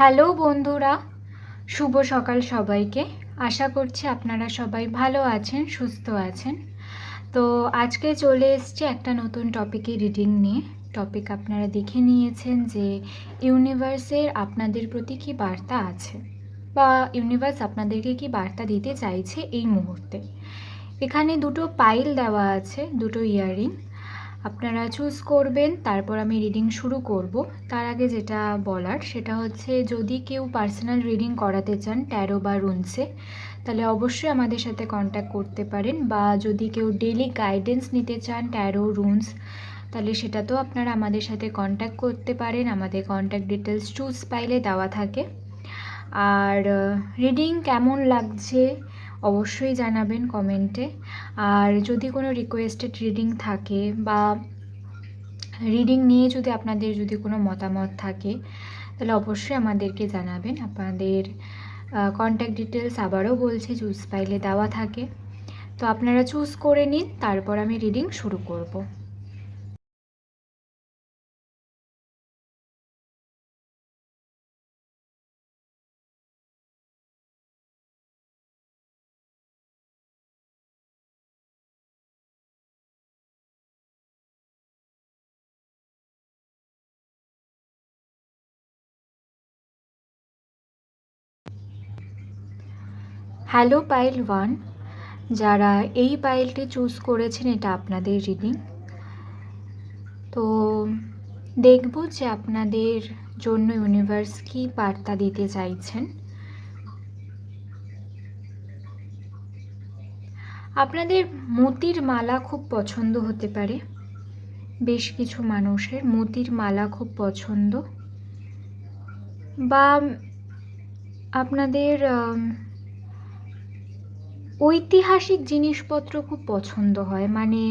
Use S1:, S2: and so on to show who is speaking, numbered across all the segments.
S1: Hello বন্ধুরা, শুভ সকাল সবাইকে। আশা করছি আপনারা সবাই ভালো আছেন, সুস্থ আছেন। তো আজকে চলে এসছে একটা নতুন টপিকে রিডিং নিয়ে। টপিক আপনারা দেখে নিয়েছেন যে ইউনিভার্সের আপনাদের প্রতি কী বার্তা আছে? বা ইউনিভার্স আপনাদেরকে কি বার্তা দিতে চাইছে এই মুহূর্তে? এখানে দুটো পাইল দেওয়া আছে, দুটো ইয়াররিং আপনারা চুজ করবেন, তারপর আমি রিডিং শুরু করব। তার আগে যেটা বলার, সেটা হচ্ছে যদি কেউ পার্সোনাল রিডিং করাতে চান ট্যারো বা রুনসে তাহলে অবশ্যই আমাদের সাথে কন্ট্যাক্ট করতে পারেন বা যদি কেউ ডেলি গাইডেন্স নিতে চান ট্যারো রুনস তাহলে সেটা তো আপনারা আমাদের সাথে কন্ট্যাক্ট করতে পারেন। আমাদের কন্ট্যাক্ট ডিটেলস চুজ পাইলে দেওয়া থাকে। আর রিডিং কেমন লাগছে? অবশ্যই জানাবেন কমেন্টে। আর যদি কোনো রিকোয়েস্টেড রিডিং থাকে বা রিডিং নিয়ে যদি আপনাদের যদি কোনো মতামত থাকে, তাহলে অবশ্যই আমাদেরকে জানাবেন। আপনাদের কন্ট্যাক্ট ডিটেলস আবারও বলছি চুজ পাইলে দেওয়া থাকে। তো আপনারা চুজ করে নিন, তারপর আমি রিডিং শুরু করব। হ্যালো পাইল ওয়ান যারা এই পাইলটি চুজ করেছেন, এটা আপনাদের রিডিং তো দেখব যে আপনাদের জন্য ইউনিভার্স কী বার্তা দিতে চাইছেন। আপনাদের মতির মালা খুব পছন্দ হতে পারে। বেশ কিছু মানুষের মতির মালা খুব পছন্দ। বা আপনাদের ঐতিহাসিক জিনিসপত্র খুব পছন্দ হয়। মানে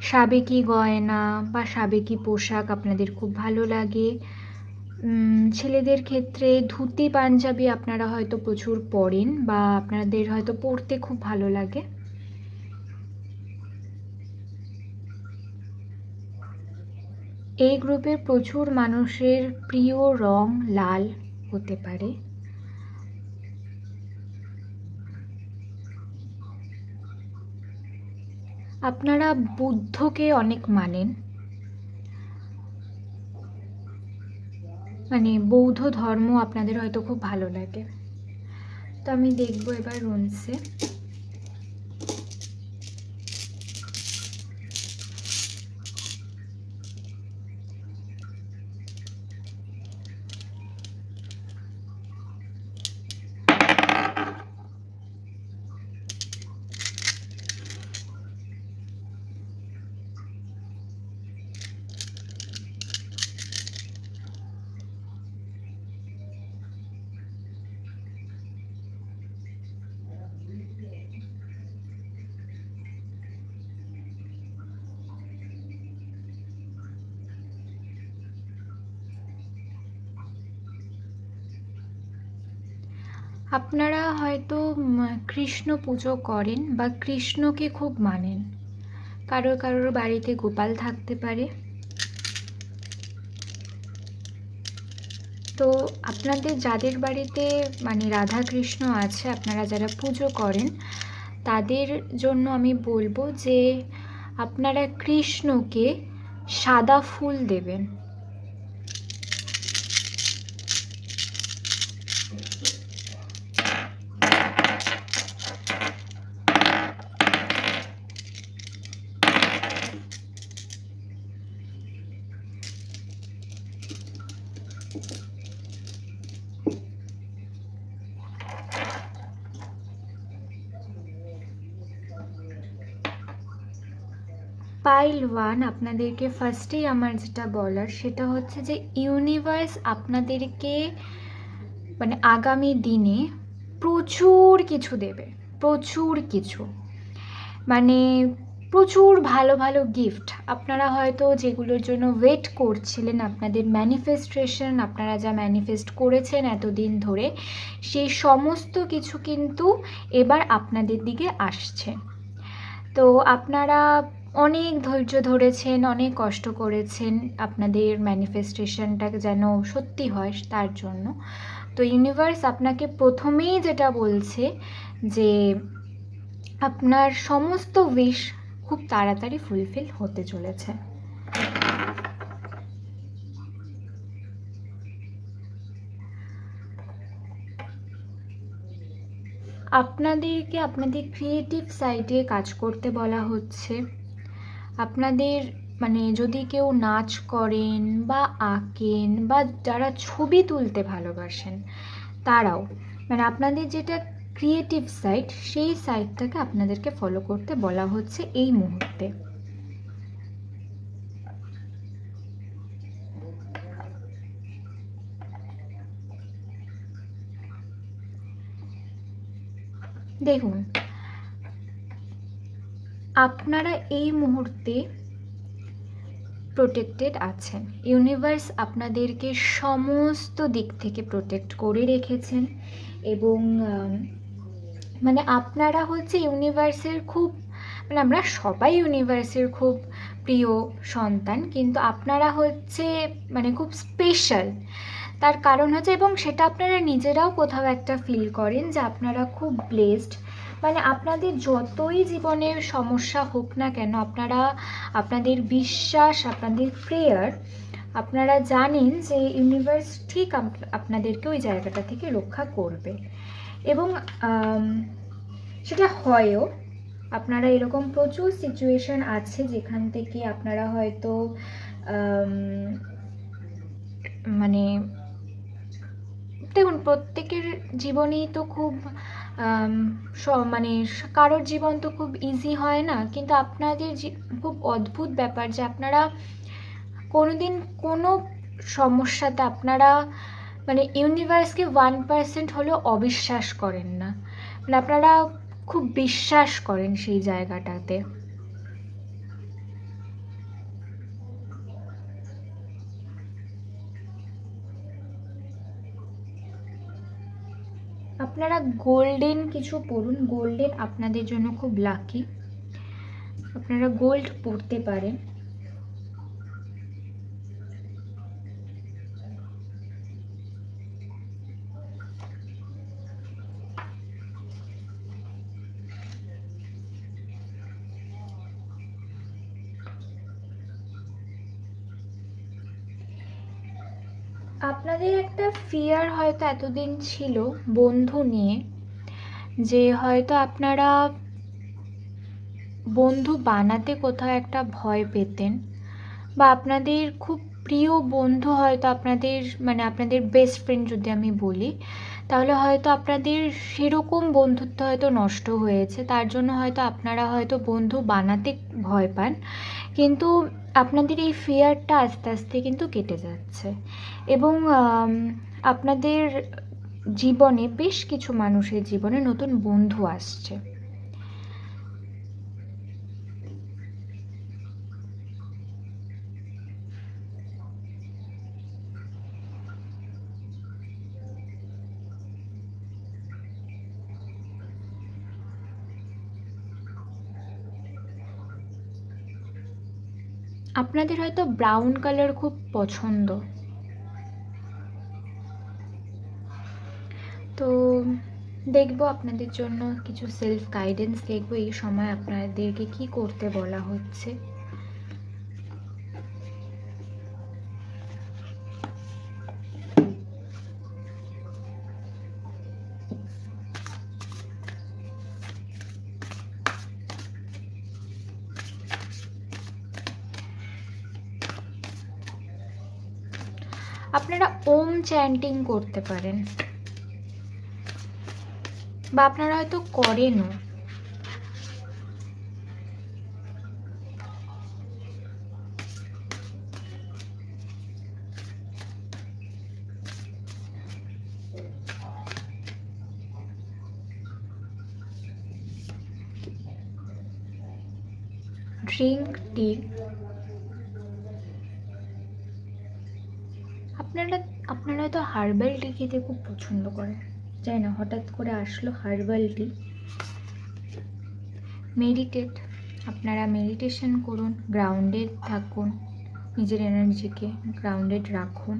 S1: সাবেকি গয়না বা সাবেকি পোশাক আপনাদের খুব ভালো লাগে। ছেলেদের ক্ষেত্রে ধুতি, পাঞ্জাবি আপনারা হয়তো প্রচুর পরেন বা আপনাদের হয়তো পরতে খুব ভালো লাগে। এই গ্রুপের প্রচুর মানুষের প্রিয় রং লাল হতে পারে। আপনারা বুদ্ধকে অনেক মানেন। মানে বৌদ্ধ ধর্ম আপনাদের হয়তো খুব ভালো লাগে। তো আমি দেখব এবার রুনসে আপনারা হয়তো কৃষ্ণ পুজো করেন বা কৃষ্ণকে খুব মানেন। কারোর কারোর বাড়িতে গোপাল থাকতে পারে। তো আপনাদের যাদের বাড়িতে মানে রাধা কৃষ্ণ আছে, আপনারা যারা পুজো করেন, তাদের জন্য আমি বলব যে, আপনারা কৃষ্ণকে সাদা ফুল দেবেন। পাইল ওয়ান আপনাদেরকে ফার্স্টেই আমার যেটা বলার সেটা হচ্ছে যে ইউনিভার্স আপনাদেরকে মানে আগামী দিনে প্রচুর কিছু দেবে, প্রচুর কিছু। মানে প্রচুর ভালো ভালো গিফট আপনারা হয়তো যেগুলোর জন্য ওয়েট করছিলেন, আপনাদের ম্যানিফেস্টেশন আপনারা যা ম্যানিফেস্ট করেছেন এতদিন ধরে, সেই সমস্ত কিছু কিন্তু এবার আপনাদের দিকে আসছে। তো আপনারা অনেক ধৈর্য ধরেছেন, অনেক কষ্ট করেছেন আপনাদের ম্যানিফেস্টেশনটা যেন সত্যি হয় তার জন্য। তো ইউনিভার্স আপনাকে প্রথমেই যেটা বলছে যে আপনার সমস্ত উইশ খুব তাড়াতাড়ি ফুলফিল হতে চলেছে। আপনাদেরকে আপনাদের ক্রিয়েটিভ সাইডে কাজ করতে বলা হচ্ছে। আপনাদের মানে যদি কেউ নাচ করেন বা আঁকেন বা যারা ছবি তুলতে ভালোবাসেন, তারাও মানে আপনাদের যেটা ক্রিয়েটিভ সাইট সেই সাইটটাকে আপনাদেরকে ফলো করতে বলা হচ্ছে এই মুহূর্তে। দেখুন আপনারা এই মুহূর্তে প্রোটেক্টেড আছেন। ইউনিভার্স আপনাদেরকে সমস্ত দিক থেকে প্রোটেক্ট করে রেখেছেন এবং মানে আপনারা হচ্ছে ইউনিভার্সের খুব মানে আমরা সবাই ইউনিভার্সের খুব প্রিয় সন্তান, কিন্তু আপনারা হচ্ছে মানে খুব স্পেশাল তার কারণ হচ্ছে, এবং সেটা আপনারা নিজেরাও কোথাও একটা ফিল করেন যে আপনারা খুব ব্লেসড মানে আপনাদের যতই জীবনের সমস্যা হোক না কেন, আপনারা, আপনাদের বিশ্বাস, আপনাদের প্রেয়ার আপনারা জানেন যে ইউনিভার্স ঠিক আপনাদেরকে ওই জায়গাটা থেকে রক্ষা করবে। এবং সেটা হয়ও, আপনারা এরকম প্রচুর সিচুয়েশন আছে যেখান থেকে আপনারা হয়তো মানে দেখুন, প্রত্যেকের জীবনেই তো খুব মানে কারোর জীবন তো খুব ইজি হয় না। কিন্তু আপনাদের খুব অদ্ভুত ব্যাপার যে আপনারা কোনোদিন কোনো সমস্যাতে আপনারা মানে ইউনিভার্সকে ওয়ান পার্সেন্ট হলেও অবিশ্বাস করেন না। মানে আপনারা খুব বিশ্বাস করেন সেই জায়গাটাতে। আপনারা গোল্ডেন কিছু পরুন গোল্ডেন আপনাদের জন্য খুব লাকি আপনারা গোল্ড পরতে পারেন। আপনাদের একটা ফিয়ার হয়তো এতদিন ছিল বন্ধু নিয়ে, যে হয়তো আপনারা বন্ধু বানাতে কোথাও একটা ভয় পেতেন বা আপনাদের খুব প্রিয় বন্ধু হয়তো আপনাদের মানে আপনাদের বেস্ট ফ্রেন্ড যদি আমি বলি তাহলে হয়তো আপনাদের সেরকম বন্ধুত্ব হয়তো নষ্ট হয়েছে, তার জন্য হয়তো আপনারা হয়তো বন্ধু বানাতে ভয় পান। কিন্তু আপনাদের এই ফিয়ারটা আস্তে আস্তে কিন্তু কেটে যাচ্ছে। এবং আপনাদের জীবনে বেশ কিছু মানুষের জীবনে নতুন বন্ধু আসছে। আপনাদের হয়তো ব্রাউন কালার খুব পছন্দ। তো দেখব আপনাদের জন্য কিছু সেলফ গাইডেন্স দেখব এই সময় আপনাদেরকে কি করতে বলা হচ্ছে। আপনারা ওম চ্যান্টিং করতে পারেন। বা আপনারা হয়তো করেনও। ড্রিঙ্ক টি আপনারা আপনারা তো হার্বাল টি খেতে খুব পছন্দ করেন যাই না? হঠাৎ করে আসলো হার্বাল টি মেডিটেট আপনারা মেডিটেশন করুন গ্রাউন্ডেড থাকুন, নিজের এনার্জিকে গ্রাউন্ডেড রাখুন।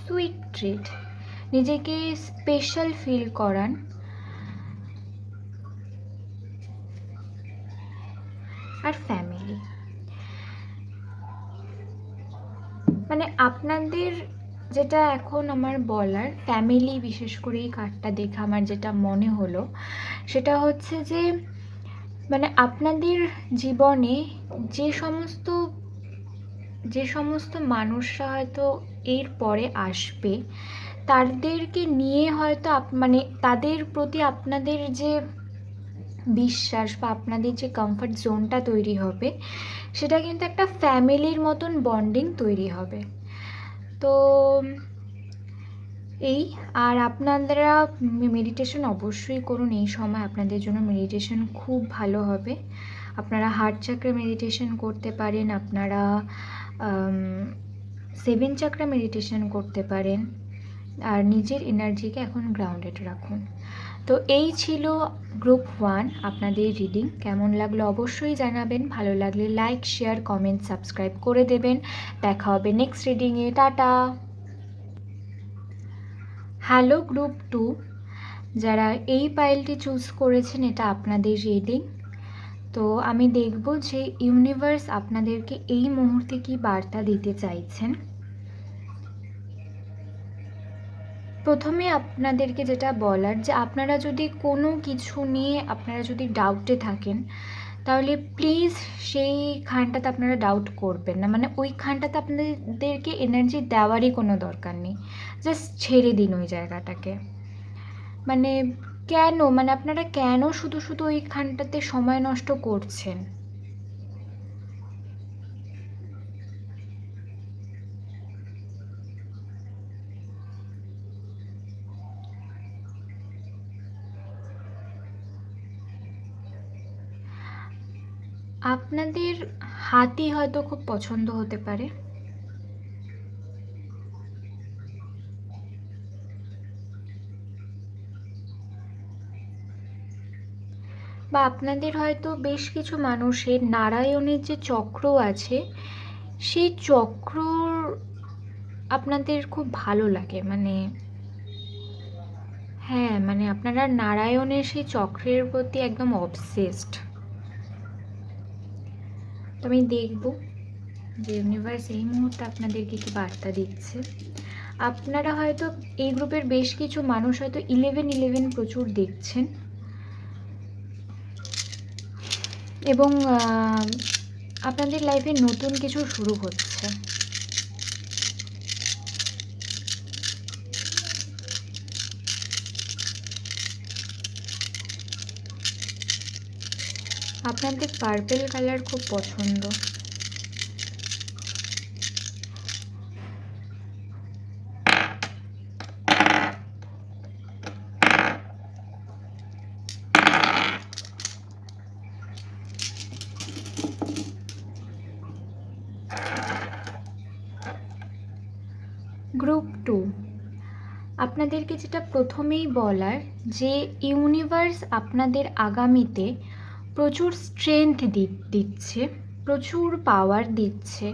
S1: সুইট ট্রিট নিজেকে স্পেশাল ফিল করান। আর ফ্যামিলি মানে আপনাদের যেটা এখন আমার বলার ফ্যামিলি বিশেষ করে এই কার্ডটা দেখে আমার যেটা মনে হলো, সেটা হচ্ছে যে মানে আপনাদের জীবনে যে সমস্ত যে সমস্ত মানুষরা হয়তো এর পরে আসবে, তাদেরকে নিয়ে হয়তো মানে তাদের প্রতি আপনাদের যে বিশ্বাস বা আপনাদের যে কমফর্ট জোনটা তৈরি হবে, সেটা কিন্তু একটা ফ্যামিলির মতন বন্ডিং তৈরি হবে। তো, এই আর আপনারা মেডিটেশন অবশ্যই করুন। এই সময় আপনাদের জন্য মেডিটেশন খুব ভালো হবে। আপনারা হার্ট চাকরা মেডিটেশন করতে পারেন, আপনারা সেভেন চাকরা মেডিটেশন করতে পারেন। আর নিজের এনার্জিকে এখন গ্রাউন্ডেড রাখুন। তো এই ছিল গ্রুপ ওয়ান আপনাদের রিডিং। কেমন লাগল অবশ্যই জানাবেন। ভালো লাগলে লাইক, শেয়ার, কমেন্ট, সাবস্ক্রাইব করে দেবেন। দেখা হবে নেক্সট রিডিংয়ে। টাটা। হ্যালো গ্রুপ টু, যারা এই পাইলটি চুজ করেছেন, এটা আপনাদের রিডিং। তো আমি দেখব যে ইউনিভার্স আপনাদেরকে এই মুহূর্তে কি বার্তা দিতে চাইছেন। প্রথমে আপনাদেরকে যেটা বলার যে আপনারা যদি কোনো কিছু নিয়ে আপনারা যদি ডাউটে থাকেন, তাহলে প্লিজ সেই খানটাতে আপনারা ডাউট করবেন না। মানে ওই খানটাতে আপনাদেরকে এনার্জি দেওয়ারই কোনো দরকার নেই। জাস্ট ছেড়ে দিন ওই জায়গাটাকে। মানে কেন? মানে আপনারা কেন শুধু শুধু ওই খানটাতে সময় নষ্ট করছেন? আপনাদের হাতি হয়তো খুব পছন্দ হতে পারে। বা আপনাদের হয়তো বেশ কিছু মানুষের নারায়ণের যে চক্র আছে, সেই চক্র আপনাদের খুব ভালো লাগে। মানে হ্যাঁ মানে আপনারা নারায়ণের সেই চক্রের প্রতি একদম অবসেসড তো আমি দেখব যে ইউনিভার্স এই মুহূর্তে আপনাদেরকে কি বার্তা দিচ্ছে। আপনারা হয়তো এই গ্রুপের বেশ কিছু মানুষ হয়তো ইলেভেন ইলেভেন প্রচুর দেখছেন। এবং আপনাদের লাইফে নতুন কিছু শুরু হচ্ছে। আপনাদের পার্পেল কালার খুব পছন্দ। গ্রুপ টু আপনাদেরকে যেটা প্রথমেই বলার, যে ইউনিভার্স আপনাদের আগামীতে প্রচুর স্ট্রেংথ দিচ্ছে, প্রচুর পাওয়ার দিচ্ছে,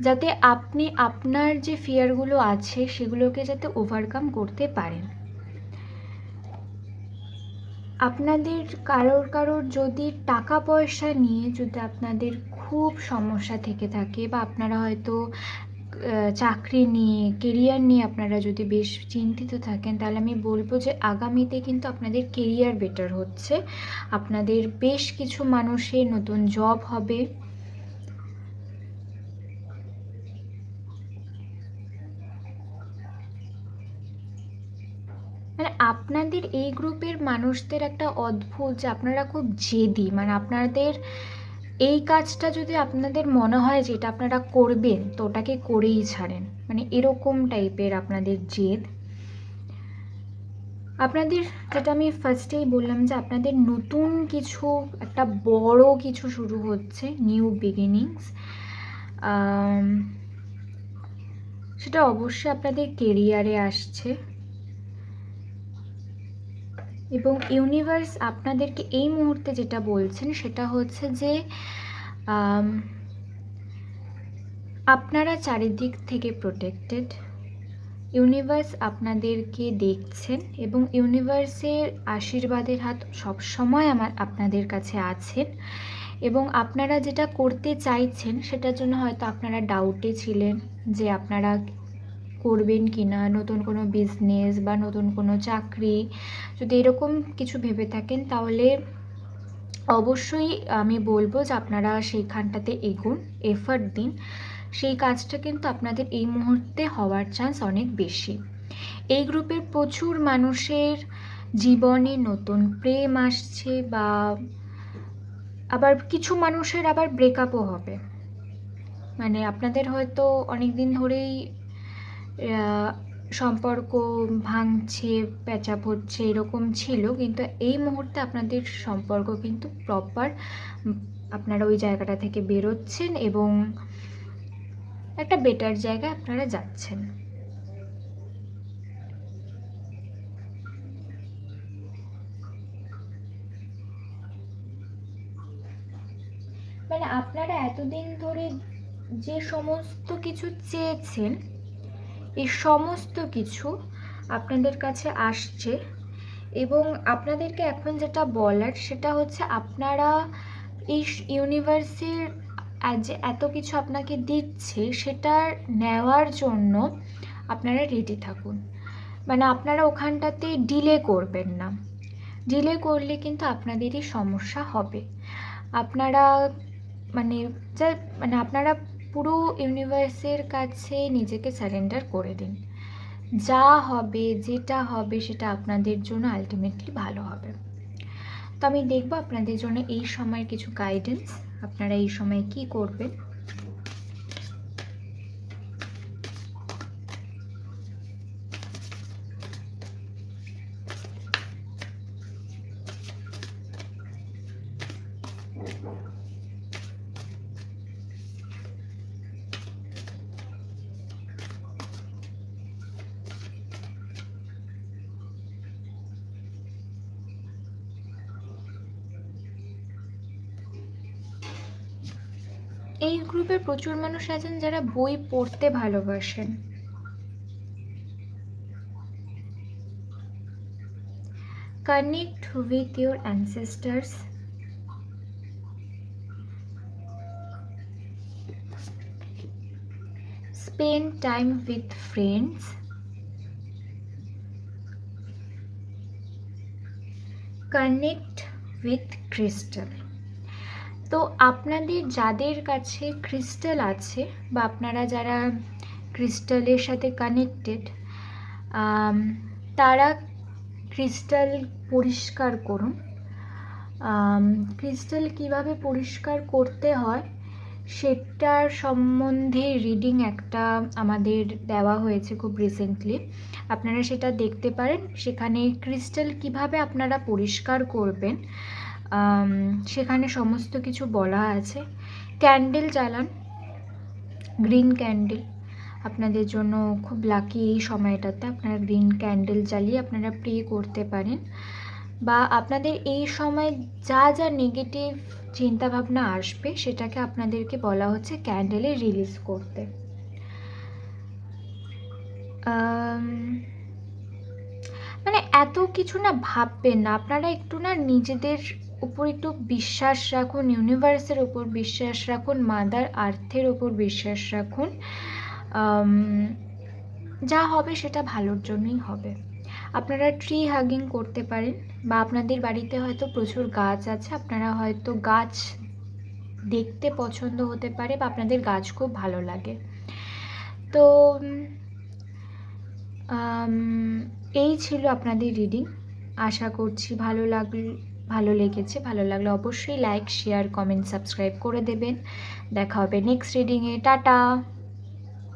S1: যাতে আপনি আপনার যে ফিয়ারগুলো আছে সেগুলোকে যাতে ওভারকাম করতে পারেন। আপনাদের কারোর কারোর যদি টাকা পয়সা নিয়ে যদি আপনাদের খুব সমস্যা থেকে থাকে বা আপনারা হয়তো চাকরি নিয়ে কেরিয়ার নিয়ে আপনারা যদি বেশ চিন্তিত থাকেন, তাহলে আমি বলব যে আগামীতে কিন্তু আপনাদের কেরিয়ার বেটার হচ্ছে। আপনাদের বেশ কিছু মানুষের নতুন জব হবে। মানে আপনাদের এই গ্রুপের মানুষদের একটা অদ্ভুত যে আপনারা খুব জেদি মানে আপনাদের এই কাজটা যদি আপনাদের মনে হয় যে এটা আপনারা করবেন, তো ওটাকে করেই ছাড়েন। মানে এরকম টাইপের আপনাদের জেদ। আপনাদের, যেটা আমি ফার্স্টেই বললাম যে আপনাদের নতুন কিছু, একটা বড় কিছু শুরু হচ্ছে নিউ বিগিনিংস সেটা অবশ্যই আপনাদের কেরিয়ারে আসছে। এবং ইউনিভার্স আপনাদেরকে এই মুহূর্তে যেটা বলছেন সেটা হচ্ছে যে আপনারা চারিদিক থেকে প্রোটেক্টেড ইউনিভার্স আপনাদেরকে দেখছেন এবং ইউনিভার্সের আশীর্বাদের হাত সবসময় আমার আপনাদের কাছে আছেন। এবং আপনারা যেটা করতে চাইছেন সেটার জন্য হয়তো আপনারা ডাউটে ছিলেন যে আপনারা করবেন কি না নতুন কোনো বিজনেস বা নতুন কোনো চাকরি, যদি এরকম কিছু ভেবে থাকেন তাহলে অবশ্যই আমি বলব যে আপনারা সেইখানটাতে এগোন এফার্ট দিন। সেই কাজটা কিন্তু আপনাদের এই মুহূর্তে হওয়ার চান্স অনেক বেশি। এই গ্রুপের প্রচুর মানুষের জীবনে নতুন প্রেম আসছে বা আবার কিছু মানুষের আবার ব্রেকআপও হবে। মানে আপনাদের হয়তো অনেক দিন ধরেই সম্পর্ক ভাঙছে প্যাচাপ হচ্ছে এরকম ছিল। কিন্তু এই মুহূর্তে আপনাদের সম্পর্ক কিন্তু প্রপার আপনারা ওই জায়গাটা থেকে বেরোচ্ছেন এবং একটা বেটার জায়গায় আপনারা যাচ্ছেন। মানে আপনারা এতদিন ধরে যে সমস্ত কিছু চেয়েছেন এই সমস্ত কিছু আপনাদের কাছে আসছে এবং আপনাদেরকে এখন যেটা বলার সেটা হচ্ছে আপনারা এই ইউনিভার্সের যে এত কিছু আপনাকে দিচ্ছে সেটা নেওয়ার জন্য আপনারা রেডি থাকুন। মানে আপনারা ওখানটাতে ডিলে করবেন না। ডিলে করলে কিন্তু আপনাদেরই সমস্যা হবে। আপনারা মানে যা মানে আপনারা পুরো ইউনিভার্সের কাছে নিজেকে স্যারেন্ডার করে দিন। যা হবে, যেটা হবে, সেটা আপনাদের জন্য আলটিমেটলি ভালো হবে। তো আমি দেখব আপনাদের জন্য এই সময়ের কিছু গাইডেন্স আপনারা এই সময় কি করবেন। এই গ্রুপে প্রচুর মানুষ আছেন যারা বই পড়তে ভালোবাসেন connect with your ancestors spend time with friends connect with crystal তো আপনাদের যাদের কাছে ক্রিস্টাল আছে বা আপনারা যারা ক্রিস্টালের সাথে কানেক্টেড তারা ক্রিস্টাল পরিষ্কার করুন। ক্রিস্টাল কীভাবে পরিষ্কার করতে হয় সেটার সম্বন্ধে রিডিং একটা আমাদের দেওয়া হয়েছে খুব রিসেন্টলি আপনারা সেটা দেখতে পারেন। সেখানে ক্রিস্টাল কীভাবে আপনারা পরিষ্কার করবেন সেখানে সমস্ত কিছু বলা আছে। ক্যান্ডেল জ্বালান। গ্রিন ক্যান্ডেল আপনাদের জন্য খুব লাকি এই সময়টাতে আপনারা গ্রিন ক্যান্ডেল জ্বালিয়ে আপনারা প্রে করতে পারেন। বা আপনাদের এই সময় যা যা নেগেটিভ চিন্তাভাবনা আসবে সেটাকে আপনাদেরকে বলা হচ্ছে ক্যান্ডেলে রিলিজ করতে। মানে এত কিছু না ভাববেন না। আপনারা একটু না নিজেদের উপর একটু বিশ্বাস রাখুন ইউনিভার্সের উপর বিশ্বাস রাখুন মাদার আর্থের উপর বিশ্বাস রাখুন। যা হবে সেটা ভালোর জন্যই হবে। আপনারা ট্রি হাগিং করতে পারেন বা আপনাদের বাড়িতে হয়তো প্রচুর গাছ আছে, আপনারা হয়তো গাছ দেখতে পছন্দ হতে পারে বা আপনাদের গাছ খুব ভালো লাগে। তো এই ছিল আপনাদের রিডিং আশা করছি ভালো লাগল ভালো লেগেছে, ভালো লাগলে অবশ্যই লাইক শেয়ার কমেন্ট সাবস্ক্রাইব করে দেবেন। দেখা হবে নেক্সট রিডিংয়ে টাটা!